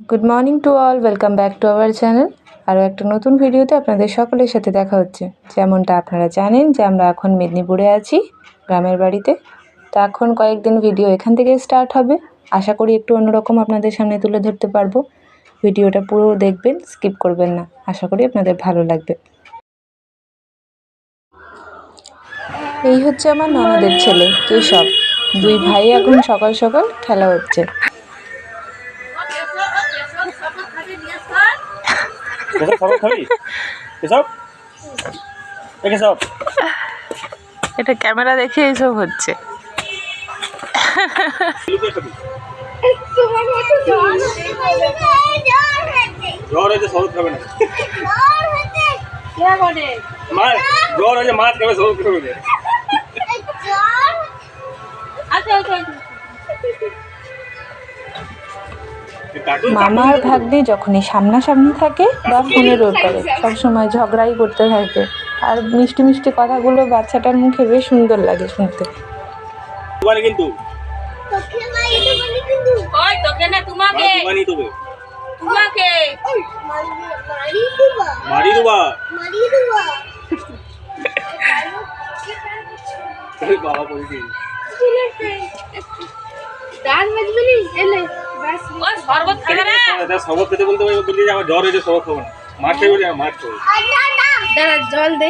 Good morning to all welcome back to our channel আরও একটা নতুন ভিডিওতে আপনাদের সকলের সাথে দেখা হচ্ছে। যেমনটা আপনারা জানেন যে আমরা এখন মেদিনীপুরে আছি, গ্রামের বাড়িতে। তো এখন কয়েকদিন ভিডিও এখান থেকে স্টার্ট হবে। আশা করি একটু অন্যরকম আপনাদের সামনে তুলে ধরতে পারব। ভিডিওটা পুরো দেখবেন স্কিপ করবেন না। আশা করি আপনাদের ভালো লাগবে। এই হচ্ছে আমার ননদের ছেলে, কেশব। দুই ভাই এখন সকাল সকাল খেলা হচ্ছে। কেসব সব খাবি কেসব এ কেসব এটা ক্যামেরা দেখে এইসব হচ্ছে। জ্বর হয়েছে সরুদ খাবে না। মাছ জ্বর হয়েছে মাছ খাবে সরুদ খাবে। না এ কার্টুন মামা আর ভাগ্নে যখনই সামনাসামনি থাকে বা ফোনের ওপরে সবসময় ঝগড়াই করতে থাকে। আর মিষ্টি মিষ্টি কথাগুলো বাচ্চাটার মুখে বেশ সুন্দর লাগে শুনতে। কিন্তু। তোকে না তোমাকে। মাছ দোকানই তবে মারি দেবা বাবা বলছি। ওই শরবত খাবে না? দাদা সবক খেতে বলতে বলছি যে আমার জ্বর হয়েছে সবক খাব না। মাছ বলি আমার মাছ খাব। জল দে।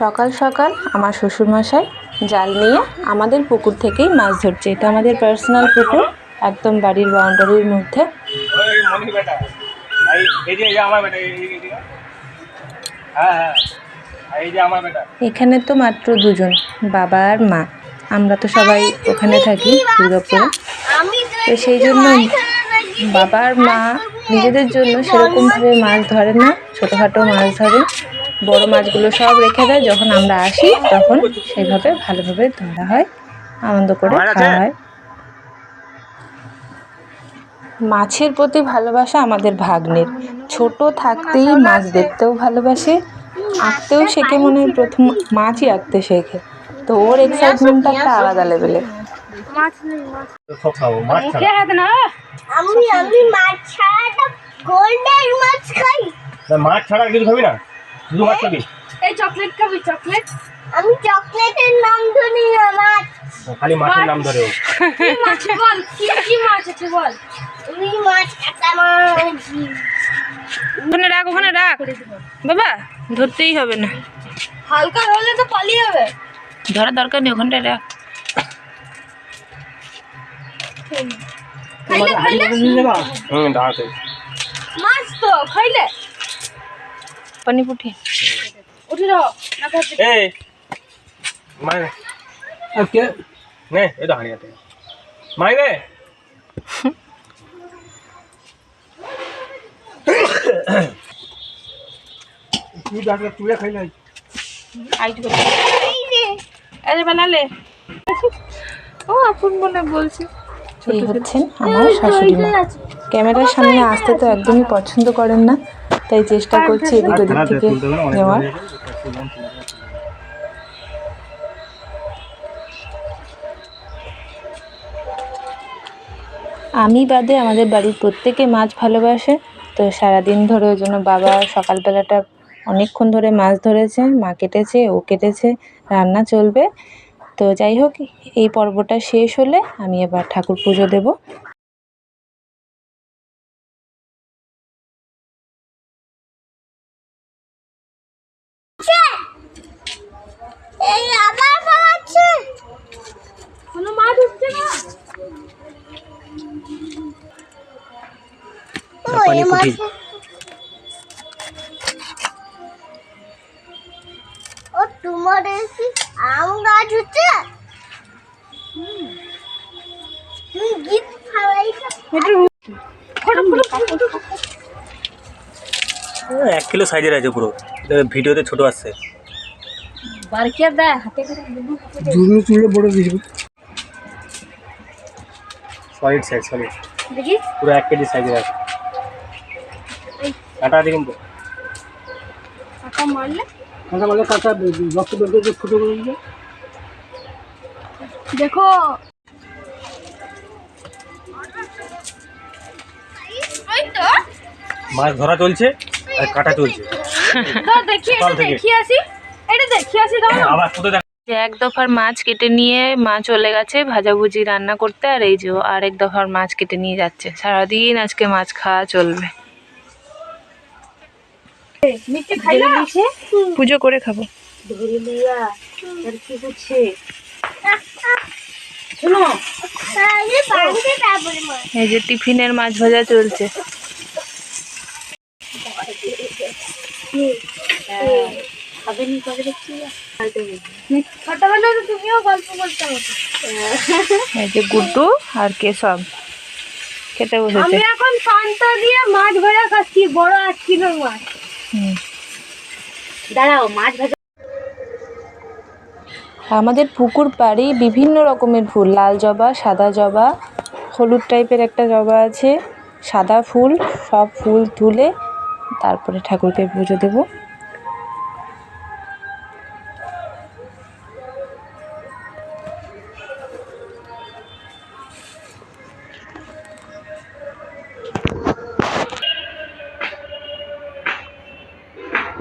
সকাল সকাল আমার শ্বশুরমশাই জাল নিয়ে আমাদের পুকুর থেকেই মাছ ধরছে। এটা আমাদের পার্সোনাল পুকুর একদম বাড়ির বাউন্ডারির মধ্যে। হ্যাঁ হ্যাঁ। এখানে তো মাত্র দুজন বাবা আর মা। আমরা তো সবাই ওখানে থাকি দুর্গাপুরে। তো সেই জন্য বাবা আর মা নিজেদের জন্য সেরকমভাবে মাছ ধরে না ছোটোখাটো মাছ ধরে। বড় মাছগুলো সব রেখে দেয় যখন আমরা আসি তখন সেইভাবে ভালোভাবে ধরা হয় আনন্দ করে খাওয়া হয়। মাছের প্রতি ভালোবাসা আমাদের ভাগ্নের। ছোট থাকতেই মাছ দেখতেও ভালোবাসে আঁকতেও শেখে মনে হয় প্রথম মাছই আঁকতে শেখে। তো ওর এক্সাইটমেন্টটা একটা আলাদা লেভেলের মাছ খাব মাছ ছাড়া আমি আমি মাছ ছাড়া গোল্ডেন মাছ খাই। না, মাছ ছাড়া কিছু খাবি না? শুধু মাছ খাবি? এই চকলেট খাবি চকলেট আমি চকলেটের নাম ধরি না মাছ খালি মাছের নাম ধরে মাছ? বল কি কি মাছ আছে বল? আমি মাছ কাটা মাছ। ওখানে রাখ ওখানে রাখ। বাবা ধরতেই হবে না। হালকা হলে তো পালিয়ে যাবে। ধরার দরকার নেই ওখানটায় রাখ। মাছ তো খাইলে। পানি পুঠি। উঠে না এই মাই কে নে এই তো হারিয়াতে মাই রে তুই ডাক্তার তুই খাই নাই আরে বানালে ও আপন মনে বলছে। এই হচ্ছেন আমার শাশুড়ি মা। ক্যামেরার সামনে আসতে তো একদমই পছন্দ করেন না তাই চেষ্টা করছি এদিক ওদিক থেকে নেওয়ার আমি বাদে আমাদের বাড়ির প্রত্যেকে মাছ ভালোবাসে। তো সারাদিন ধরে ওই জন্য বাবা সকালবেলাটা অনেকক্ষণ ধরে মাছ ধরেছে, মা কেটেছে, ও কেটেছে, রান্না চলবে। তো যাই হোক, এই পর্বটা শেষ হলে আমি এবার ঠাকুর পুজো দেব। মাছ ও তোমার এসি আম গাছ হচ্ছে? তুমি ফালাইছো এক কিলো সাইজের আছে পুরো। ভিডিওতে ছোট আসছে বারকিয়া দেয় হাতে করে সলিড সাইজ সলিড দেখি। পুরো এক কেজি সাইজের আছে। কাটা আছে কিন্তু। কাকা মারলে? দেখো ওই তো মাছ ধরা চলছে আর কাটা চলছে। তো দেখি সকাল এটা থেকে। দেখি আসি। এটা দেখি আসি দাও আবার কোথায় যে এক দফার মাছ কেটে নিয়ে মা চলে গেছে ভাজাভুজি রান্না করতে আর এই যে আরেক দফার মাছ কেটে নিয়ে যাচ্ছে। সারাদিন আজকে মাছ খাওয়া চলবে। পুজো করে খাব। এই যে টিফিনের মাছ ভাজা চলছে। নি? এই যে গুড্ডু আর কেশব খেতে বসেছে। আমি এখন পান্তা দিয়ে মাছ ভাজা খাচ্ছি বড় এক কিলোর মাছ। দাঁড়াও আমাদের পুকুর পাড়ে বিভিন্ন রকমের ফুল। লাল জবা, সাদা জবা, হলুদ টাইপের একটা জবা আছে। সাদা ফুল, সব ফুল তুলে তারপরে ঠাকুরকে পুজো দেব।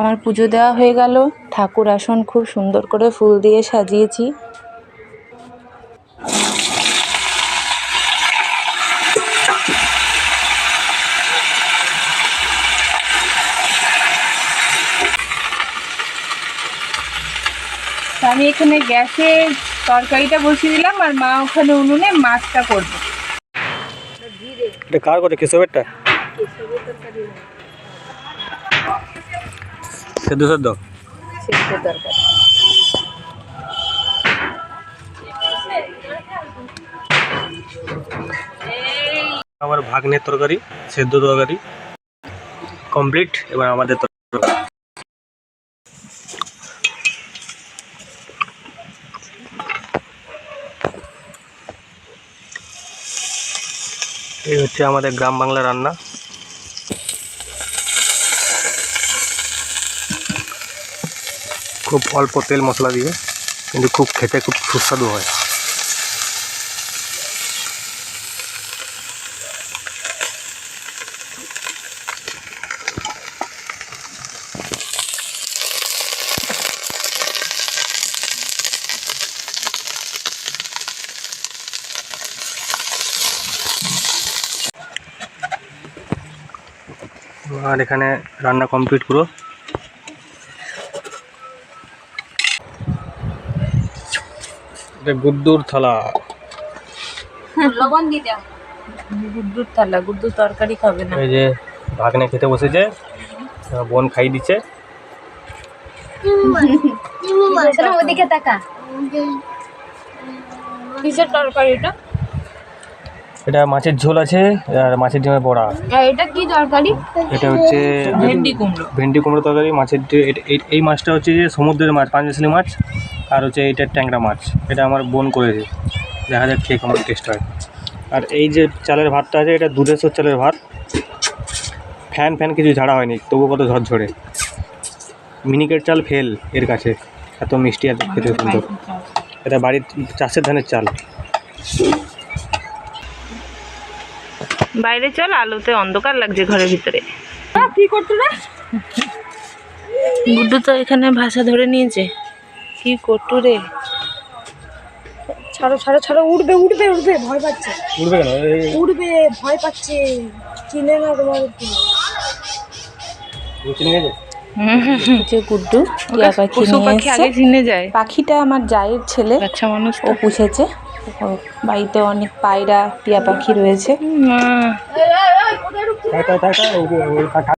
আমার পুজো দেওয়া হয়ে গেল। ঠাকুর আসন খুব সুন্দর করে ফুল দিয়ে সাজিয়েছি। আমি এখানে গ্যাসে তরকারিটা বসিয়ে দিলাম আর মা ওখানে উনুনে মাছটা করবে। কার করে কেশবেরটা? সেদ্ধ সেদ্ধ? সেদ্ধ তরকারি। আমার ভাগ্নের তরকারি সেদ্ধ তরকারি কমপ্লিট এবার আমাদের তরকারি এই হচ্ছে আমাদের গ্রাম বাংলা রান্না। খুব অল্প তেল মশলা দিয়ে, কিন্তু খুব খেতে খুব সুস্বাদু হয়। আর এখানে রান্না কমপ্লিট পুরো। এটা গুড্ডুর থালা। লবণ দিয়ে দাও। গুড্ডুর থালা গুড্ডুর তরকারি খাবে না। এই যে ভাগনে খেতে বসেছে বোন খাই দিচ্ছে। ওদিকে তাকা। কিসের তরকারি এটা? এটা মাছের ঝোল আছে আর মাছের ডিমের বড়া। এটা কি তরকারি? এটা হচ্ছে ভেন্ডি কুমড়ো। ভেন্ডি কুমড়ো তরকারি মাছের এই- মাছটা হচ্ছে যে সমুদ্রের মাছ পাঁচমিশালি মাছ। আর হচ্ছে এইটা ট্যাংরা মাছ এটা আমার বোন করেছে। দেখা যাক খেয়ে কেমন টেস্ট হয়। আর এই যে চালের ভাতটা আছে এটা দুধেশ্বর চালের ভাত। ফ্যান ফ্যান কিছু ঝাড়া হয়নি তবু কত ঝরঝরে। মিনিকেট চাল ফেল এর কাছে এত মিষ্টি এত খেতে সুন্দর। এটা বাড়ির চাষের ধানের চাল। বাইরে চল আলোতে অন্ধকার লাগছে ঘরের ভিতরে। কি করছ রে? গুড্ডু তো এখানে ভাষা ধরে নিয়েছে। কি কটু রে ছাড়ো ছাড়ো ছাড়ো উঠবে উঠবে উঠবে ভয় পাচ্ছে উঠবে কেন উঠবে ভয় পাচ্ছে চিনে না তোমার চিনে গেছে? যে গুড্ডু যায় পাখিটা আমার জায়ের ছেলে বাচ্চা মানুষ ও পুষেছে বাড়িতে অনেক পায়রা টিয়া পাখি রয়েছে থাক, থাক, থাক, থাক, ওই- ওই- থাক, থাক।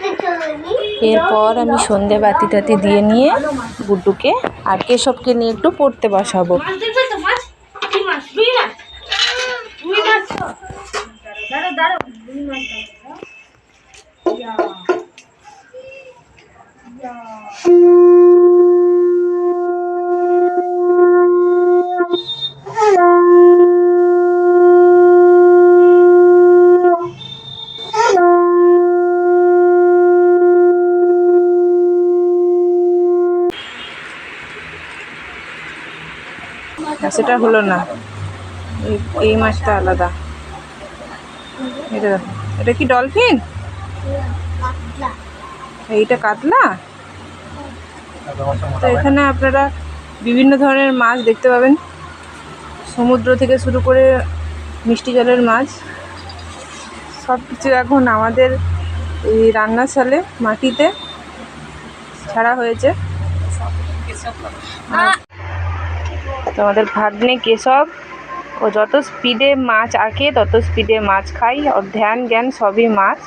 কিছু হয়নি এরপর আমি সন্ধে বাতি টাতি দিয়ে নিয়ে গুড্ডুকে আর কেশবকে নিয়ে একটু পড়তে বসাবো। সেটা হলো না। এই- মাছটা আলাদা। এটা এটা কি ডলফিন? এইটা কাতলা? তো এখানে আপনারা বিভিন্ন ধরনের মাছ দেখতে পাবেন। সমুদ্র থেকে শুরু করে মিষ্টি জলের মাছ। সব কিছু এখন আমাদের এই রান্নাশালে, মাটিতে ছাড়া হয়েছে। তো আমাদের ভাগ্নে কেশব ও যত স্পিডে মাছ আঁকে তত স্পিডে মাছ খাই ওর ধ্যান জ্ঞান সবই মাছ।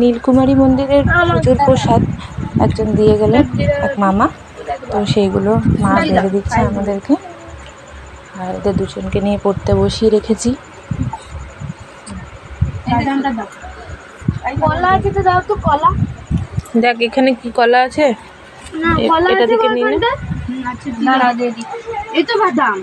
নীলকুমারী মন্দিরের পুজোর প্রসাদ একজন দিয়ে গেলেন এক মামা। তো সেইগুলো মা বেড়ে দিচ্ছে আমাদেরকে। আর এদের দুজনকে নিয়ে পড়তে বসিয়ে রেখেছি। কলা আছে তো দাও তো কলা। দেখ এখানে কি কলা আছে? না কলা এটা থেকে নিয়ে আচ্ছা দাঁড়াও দিয়ে দিই। এই তো বাদাম।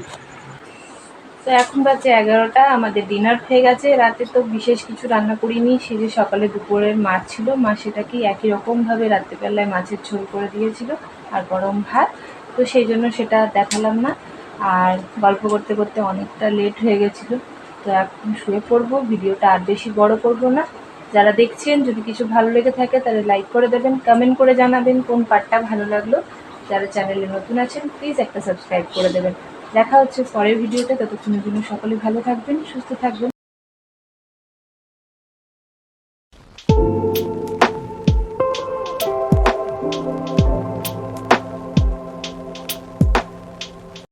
তো এখন বাজে এগারোটা আমাদের ডিনার হয়ে গেছে। রাতে তো বিশেষ কিছু রান্না করিনি সে যে সকালে দুপুরের মাছ ছিল মা সেটাকেই একই রকমভাবে রাত্রিবেলায় মাছের ঝোল করে দিয়েছিল আর গরম ভাত। তো সেই জন্য সেটা দেখালাম না। আর গল্প করতে করতে অনেকটা লেট হয়ে গেছিল। তো এখন শুয়ে পড়ব ভিডিওটা আর বেশি বড় করব না। যারা দেখছেন, যদি কিছু ভালো লেগে থাকে, তাহলে লাইক করে দেবেন কমেন্ট করে জানাবেন কোন পার্টটা ভালো লাগল। যারা চ্যানেলে নতুন আছেন প্লিজ একটা সাবস্ক্রাইব করে দেবেন। দেখা হচ্ছে পরের ভিডিওতে ততক্ষণের জন্য সকলে ভালো থাকবেন, সুস্থ থাকবেন।